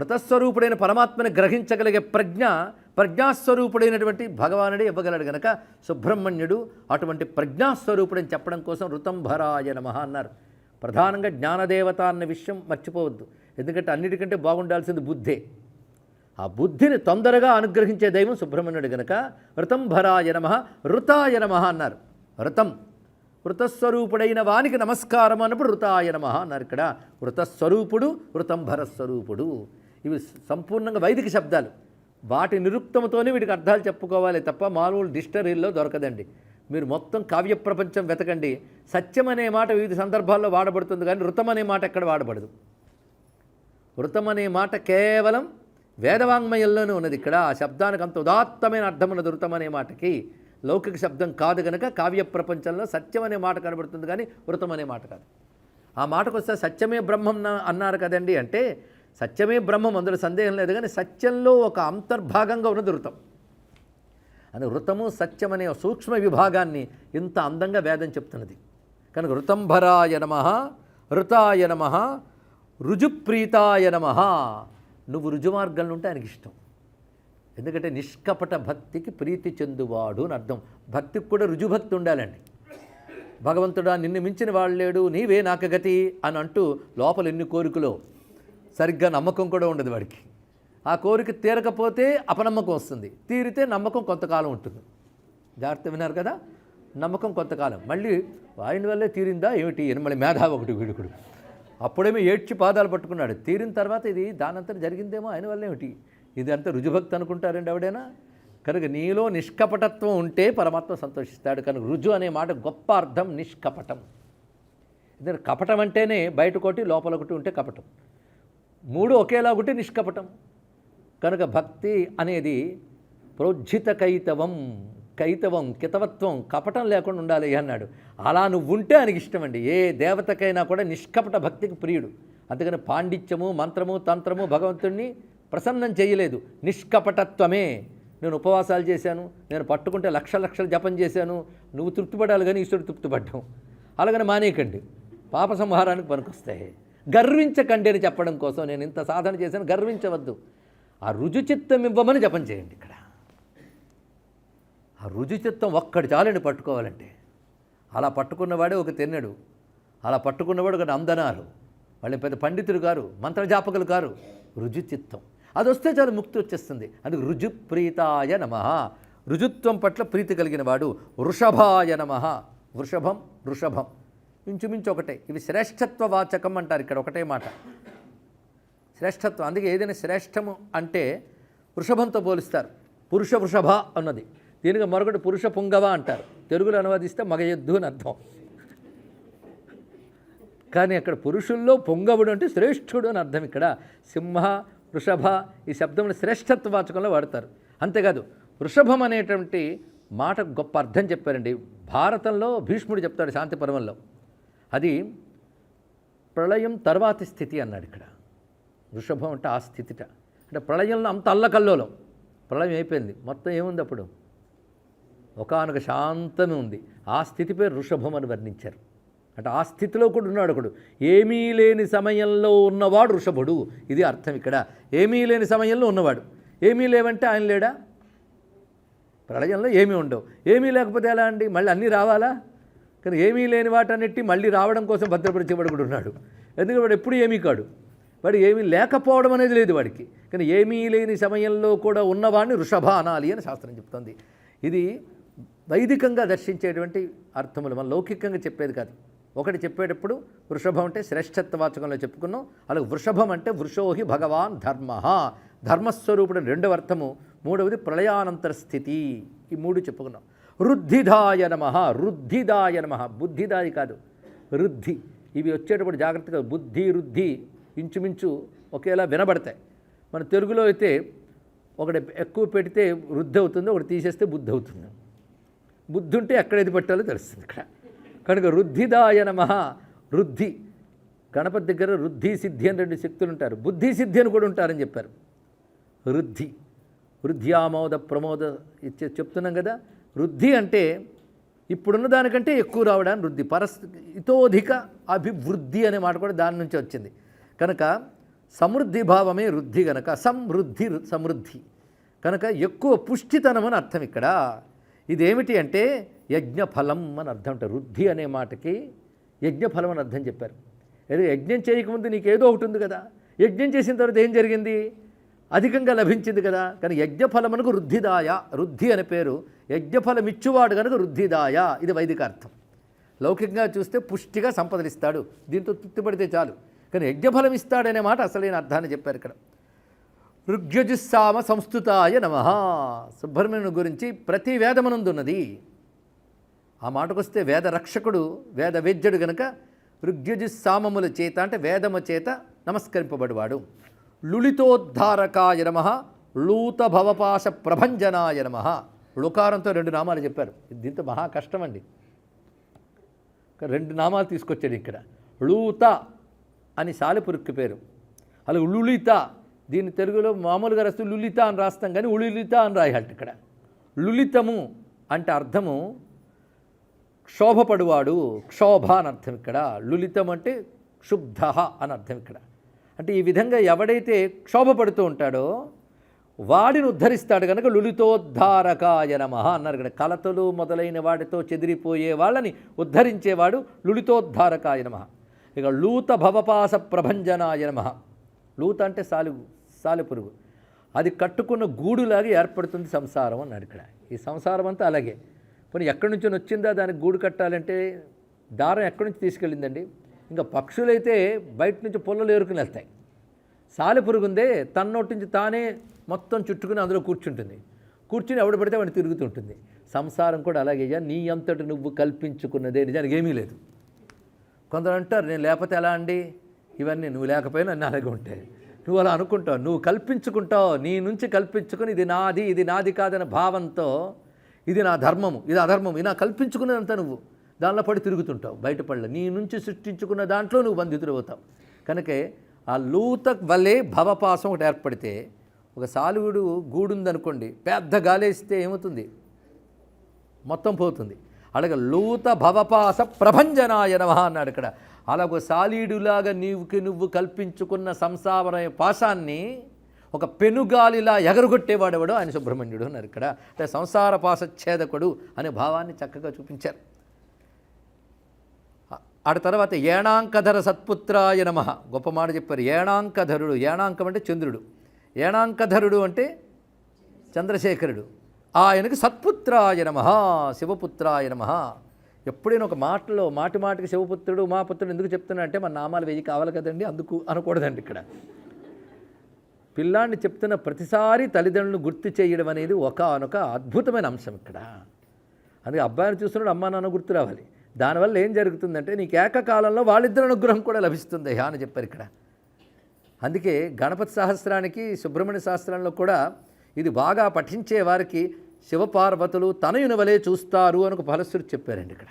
వ్రతస్వరూపుడైన పరమాత్మని గ్రహించగలిగే ప్రజ్ఞ ప్రజ్ఞాస్వరూపుడైనటువంటి భగవానుడే ఇవ్వగలడు గనక సుబ్రహ్మణ్యుడు అటువంటి ప్రజ్ఞాస్వరూపుడని చెప్పడం కోసం ఋతంభరాయ నమ అన్నారు. ప్రధానంగా జ్ఞానదేవత అన్న విషయం మర్చిపోవద్దు. ఎందుకంటే అన్నిటికంటే బాగుండాల్సింది బుద్ధే. ఆ బుద్ధిని తొందరగా అనుగ్రహించే దైవం సుబ్రహ్మణ్యుడు గనక ఋతంభరాయ నమ ఋతాయ నమ అన్నారు. ఋతం. వృతస్వరూపుడైన వానికి నమస్కారం అన్నప్పుడు ఋతాయ నమ అన్నారు ఇక్కడ. వృతస్వరూపుడు వృతంభరస్వరూపుడు ఇవి సంపూర్ణంగా వైదిక శబ్దాలు. వాటి నిరుక్తంతోనే వీటికి అర్థాలు చెప్పుకోవాలి తప్ప మామూలు డిక్షనరీల్లో దొరకదండి. మీరు మొత్తం కావ్య ప్రపంచం వెతకండి. సత్యం అనే మాట వివిధ సందర్భాల్లో వాడబడుతుంది కానీ ఋతం అనే మాట ఎక్కడ వాడబడదు. వృతం అనే మాట కేవలం వేదవాంగ్మయంలోనే ఉన్నది ఇక్కడ. ఆ శబ్దానికి అంత ఉదాత్తమైన అర్థం ఉన్నది వృతం అనే మాటకి. లౌకిక శబ్దం కాదు కనుక కావ్య ప్రపంచంలో సత్యం అనే మాట కనబడుతుంది కానీ వృతం అనే మాట కాదు. ఆ మాటకు వస్తే సత్యమే బ్రహ్మం అన్నారు కదండి అంటే సత్యమే బ్రహ్మం అందులో సందేహం లేదు కానీ సత్యంలో ఒక అంతర్భాగంగా ఉన్నది వృతం అని వృతము సత్యం అనే సూక్ష్మ విభాగాన్ని ఇంత అందంగా వేదం చెప్తున్నది. కనుక ఋతంభరాయ నమ ఋతాయ నమ రుజుప్రీతాయ నమ. నువ్వు రుజుమార్గంలో ఉంటే ఆయనకి ఇష్టం. ఎందుకంటే నిష్కపట భక్తికి ప్రీతి చెందువాడు అని అర్థం. భక్తికి కూడా రుజుభక్తి ఉండాలండి. భగవంతుడా నిన్ను మించిన వాళ్ళు లేడు నీవే నాకు గతి అని అంటూ లోపల ఎన్ని కోరికలో సరిగ్గా నమ్మకం కూడా ఉండదు వాడికి. ఆ కోరిక తీరకపోతే అపనమ్మకం వస్తుంది. తీరితే నమ్మకం కొంతకాలం ఉంటుంది. జాగ్రత్త విన్నారు కదా? నమ్మకం కొంతకాలం. మళ్ళీ ఆయన వల్లే తీరిందా ఏమిటి? ఈయన మళ్ళీ మేధావి ఒకటి వీడుకుడు. అప్పుడేమో ఏడ్చి పాదాలు పట్టుకున్నాడు. తీరిన తర్వాత ఇది దానంతా జరిగిందేమో ఆయన వల్ల ఏమిటి? ఇది అంతా రుజుభక్తి అనుకుంటారండి ఎవడైనా? కనుక నీలో నిష్కపటత్వం ఉంటే పరమాత్మ సంతోషిస్తాడు. కనుక రుజు అనే మాట గొప్ప అర్థం నిష్కపటం. ఇద్దరు కపటం అంటేనే బయట ఒకటి లోపల ఒకటి ఉంటే కపటం. మూడు ఒకేలా ఒకటి నిష్కపటం. కనుక భక్తి అనేది ప్రోజ్జిత కైతవం కైతవం కితవత్వం కపటం లేకుండా ఉండాలి అన్నాడు. అలా నువ్వు ఉంటే ఆయనకి ఇష్టమండి. ఏ దేవతకైనా కూడా నిష్కపట భక్తికి ప్రియుడు. అందుకని పాండిత్యము మంత్రము తంత్రము భగవంతుణ్ణి ప్రసన్నం చేయలేదు. నిష్కపటత్వమే. నేను ఉపవాసాలు చేశాను నేను పట్టుకుంటే లక్ష లక్షలు జపం చేశాను నువ్వు తృప్తిపడాలి కానీ ఈశ్వరుడు తృప్తిపడ్డాం అలాగని మానేయకండి. పాప సంహారానికి పనికొస్తాయి. గర్వించకండి అని చెప్పడం కోసం నేను ఇంత సాధన చేశాను. గర్వించవద్దు. ఆ రుజుచిత్తం ఇవ్వమని జపం చేయండి ఇక్కడ. ఆ రుజుచిత్తం ఒక్కడి చాలండి పట్టుకోవాలంటే. అలా పట్టుకున్నవాడే ఒక తెన్నడు. అలా పట్టుకున్నవాడు ఒక అందనాలు వాళ్ళు పెద్ద పండితులు గారు మంత్రజాపకులు గారు రుజుచిత్తం అది వస్తే చాలు ముక్తి వచ్చేస్తుంది. అందుకు రుజుప్రీతాయ నమ. రుజుత్వం పట్ల ప్రీతి కలిగిన వాడు వృషభాయ నమ. వృషభం వృషభం. ఇంచుమించు ఒకటే. ఇవి శ్రేష్ఠత్వ వాచకం అంటారు ఇక్కడ ఒకటే మాట. శ్రేష్ఠత్వం అందుకే ఏదైనా శ్రేష్టము అంటే వృషభంతో పోలిస్తారు. పురుష వృషభ అన్నది. దీనికి మరొకటి పురుష పుంగవ అంటారు. తెలుగులో అనువదిస్తే మగయద్దు అని అర్థం. కానీ అక్కడ పురుషుల్లో పొంగవుడు అంటే శ్రేష్ఠుడు అని అర్థం ఇక్కడ. సింహ వృషభ ఈ శబ్దములు శ్రేష్ఠత్వ వాచకంలో వాడతారు. అంతేకాదు వృషభం అనేటువంటి మాట గొప్ప అర్థం చెప్పారండి. భారతంలో భీష్ముడు చెప్తాడు శాంతి పర్వంలో. అది ప్రళయం తర్వాతి స్థితి అన్నాడు ఇక్కడ. వృషభం అంటే ఆ స్థితిట. అంటే ప్రళయంలో అంత అల్లకల్లోలం. ప్రళయం అయిపోయింది. మొత్తం ఏముంది అప్పుడు? ఒకానొక శాంతమే ఉంది. ఆ స్థితి పేరు వృషభం అని వర్ణించారు. అంటే ఆ స్థితిలో కూడా ఉన్నాడు ఒకడు. ఏమీ లేని సమయంలో ఉన్నవాడు వృషభుడు. ఇది అర్థం ఇక్కడ. ఏమీ లేని సమయంలో ఉన్నవాడు. ఏమీ లేవంటే ఆయన లేడా? ప్రళయంలో ఏమీ ఉండవు. ఏమీ లేకపోతే ఎలా అండి? మళ్ళీ అన్నీ రావాలా? కానీ ఏమీ లేని వాటన్నిటి మళ్ళీ రావడం కోసం భద్రపరిచేవాడు కూడా ఉన్నాడు ఎందుకంటే వాడు ఎప్పుడు ఏమీ కాడు. వాడు ఏమీ లేకపోవడం అనేది లేదు వాడికి. కానీ ఏమీ లేని సమయంలో కూడా ఉన్నవాడిని వృషభ అనాలి అని శాస్త్రం చెప్తుంది. ఇది వైదికంగా దర్శించేటువంటి అర్థములు. మన లౌకికంగా చెప్పేది కాదు. ఒకటి చెప్పేటప్పుడు వృషభం అంటే శ్రేష్ఠత్వవాచకంలో చెప్పుకున్నాం. అలాగే వృషభం అంటే వృషోహి భగవాన్ ధర్మ. ధర్మస్వరూపుడు రెండవ అర్థము. మూడవది ప్రళయానంతర స్థితి. ఈ మూడు చెప్పుకున్నాం. రుద్ధిదాయ నమ రుద్ధిదాయ నమ. బుద్ధిదాయి కాదు రుద్ధి ఇవి వచ్చేటప్పుడు జాగ్రత్తగా బుద్ధి రుద్ధి ఇంచుమించు ఒకేలా వినబడతాయి. మన తెలుగులో అయితే ఒకటి ఎక్కువ పెడితే వృద్ధి అవుతుంది ఒకటి తీసేస్తే బుద్ధి అవుతుంది. బుద్ధి ఉంటే ఎక్కడేది పెట్టాలో తెలుస్తుంది ఇక్కడ. కనుక రుద్ధిదాయ నమ రుద్ధి గణపతి దగ్గర రుద్ధి సిద్ధి అని రెండు శక్తులు ఉంటారు. బుద్ధి సిద్ధి అని కూడా ఉంటారని చెప్పారు. వృద్ధి. వృద్ధ్యామోద ప్రమోద ఇచ్చే చెప్తున్నాం కదా వృద్ధి అంటే ఇప్పుడున్న దానికంటే ఎక్కువ రావడానికి వృద్ధి. పరస్ ఇతోధిక అభివృద్ధి అనే మాట కూడా దాని నుంచి వచ్చింది. కనుక సమృద్ధి భావమే వృద్ధి కనుక సమృద్ధి సమృద్ధి. కనుక ఎక్కువ పుష్టితనం అని అర్థం ఇక్కడ. ఇదేమిటి అంటే యజ్ఞఫలం అని అర్థం అంటే వృద్ధి అనే మాటకి యజ్ఞఫలం అని అర్థం చెప్పారు. ఏదో యజ్ఞం చేయకముందు నీకేదో ఒకటి ఉంది కదా. యజ్ఞం చేసిన తర్వాత ఏం జరిగింది? అధికంగా లభించింది కదా. కానీ యజ్ఞఫలమునకు వృద్ధిదాయ. వృద్ధి అనే పేరు యజ్ఞఫలం ఇచ్చువాడు కనుక వృద్ధిదాయ. ఇది వైదిక అర్థం. లౌకికంగా చూస్తే పుష్టిగా సంపదలిస్తాడు. దీంతో తృప్తిపడితే చాలు. కానీ యజ్ఞఫలం ఇస్తాడనే మాట అసలైన అర్థాన్ని చెప్పారు ఇక్కడ. ఋగ్యజుస్సామ సంస్థుతాయ నమ. సుబ్రహ్మణ్యుని గురించి ప్రతి వేదమనందున్నది. ఆ మాటకొస్తే వేద రక్షకుడు వేద వేద్యుడు గనక ఋగ్యజుస్సామముల చేత అంటే వేదము చేత నమస్కరింపబడివాడు. లులితోద్ధారకాయ నమ లూత భవపాశ ప్రభంజనాయ నమ. లుకారంతో రెండు నామాలు చెప్పారు. దీంతో మహా కష్టం అండి రెండు నామాలు తీసుకొచ్చాడు ఇక్కడ. లూత అని సాలిపురుక్కి పేరు. అలాగే లులిత దీని తెలుగులో మామూలుగా రాస్తే లులిత అని రాస్తాం కానీ ఉళిలిత అని రాయాలి ఇక్కడ. లులితము అంటే అర్థము క్షోభపడువాడు క్షోభ అని అర్థం ఇక్కడ. లులితం అంటే క్షుబ్ధ అని అర్థం ఇక్కడ. అంటే ఈ విధంగా ఎవడైతే క్షోభపడుతూ ఉంటాడో వాడిని ఉద్ధరిస్తాడు కనుక లులితోద్ధారకాయ నమ అన్నారు ఇక్కడ కలతలు మొదలైన వాటితో చెదిరిపోయే వాళ్ళని ఉద్ధరించేవాడు లులితోద్ధారకాయ నమ. ఇక లూత భవపాస ప్రభంజనాయ నమ. లూత అంటే సాలు సాలెపురుగు అది కట్టుకున్న గూడులాగా ఏర్పడుతుంది సంసారం అన్నాడు ఇక్కడ. ఈ సంసారం అంతా అలాగే. పోనీ ఎక్కడి నుంచి వచ్చిందా దానికి గూడు కట్టాలంటే దారం ఎక్కడి నుంచి తీసుకెళ్ళిందండి? ఇంకా పక్షులైతే బయట నుంచి పొల్లలు ఏరుకుని వెళ్తాయి. సాలెపురుగు ఉందే తన్నోటి నుంచి తానే మొత్తం చుట్టుకుని అందులో కూర్చుంటుంది. కూర్చుని ఎవడు పడితే వాడిని తిరుగుతుంటుంది సంసారం కూడా అలాగే నీ అంతటి నువ్వు కల్పించుకున్నదే నిజానికి ఏమీ లేదు. కొందరు అంటారు నేను లేకపోతే ఎలా అండి? ఇవన్నీ నువ్వు లేకపోయినా అన్నీ అలాగే ఉంటాయి. నువ్వు అలా అనుకుంటావు నువ్వు కల్పించుకుంటావు నీ నుంచి కల్పించుకుని ఇది నాది ఇది నాది కాదనే భావంతో ఇది నా ధర్మము ఇది అధర్మము ఇది నా కల్పించుకున్నదంతా నువ్వు. దానిలో పడి తిరుగుతుంటావు. బయటపడలే నీ నుంచి సృష్టించుకున్న దాంట్లో నువ్వు బంధితుడవుతావు కనుకే ఆ లూత వలె భవపాసం ఒకటి ఏర్పడితే ఒక సాలువుడు గూడుందనుకోండి పెద్ద గాలేస్తే ఏమవుతుంది? మొత్తం పోతుంది. అలాగే లూత భవపాస ప్రభంజనాయ నమ అన్నాడు ఇక్కడ. అలాగ సాలీడులాగా నీవుకి నువ్వు కల్పించుకున్న సంసార పాశాన్ని ఒక పెనుగాలిలా ఎగరగొట్టేవాడెవడో ఆయన సుబ్రహ్మణ్యుడు అన్నారు ఇక్కడ. అంటే సంసార పాశ ఛేదకుడు అనే భావాన్ని చక్కగా చూపించారు. ఆడ తర్వాత ఏణాంకధర సత్పుత్రాయ నమ. గొప్ప మాట చెప్పారు. ఏణాంకధరుడు. ఏణాంకం అంటే చంద్రుడు. ఏణాంకధరుడు అంటే చంద్రశేఖరుడు. ఆయనకి సత్పుత్రాయ నమ. శివపుత్రాయ నమ. ఎప్పుడైనా ఒక మాటలో మాటి మాటికి శివపుత్రుడు మా పుత్రుడు ఎందుకు చెప్తున్నా అంటే మన నామాలు వెయ్యి కావాలి కదండి అందుకు అనకూడదండి ఇక్కడ. పిల్లాన్ని చెప్తున్న ప్రతిసారి తల్లిదండ్రులను గుర్తు చేయడం అనేది ఒక అనొక అద్భుతమైన అంశం ఇక్కడ. అందుకే అబ్బాయిని చూస్తున్నాడు అమ్మా నాన్న గుర్తు రావాలి. దానివల్ల ఏం జరుగుతుందంటే నీకు ఏకకాలంలో వాళ్ళిద్దరి అనుగ్రహం కూడా లభిస్తుంది అని చెప్పారు ఇక్కడ. అందుకే గణపతి సహస్రానికి సుబ్రహ్మణ్య శాస్త్రంలో కూడా ఇది బాగా పఠించే వారికి శివపార్వతులు తనయుని వలె చూస్తారు అని ఒక ఫలశ్రుతి చెప్పారండి ఇక్కడ.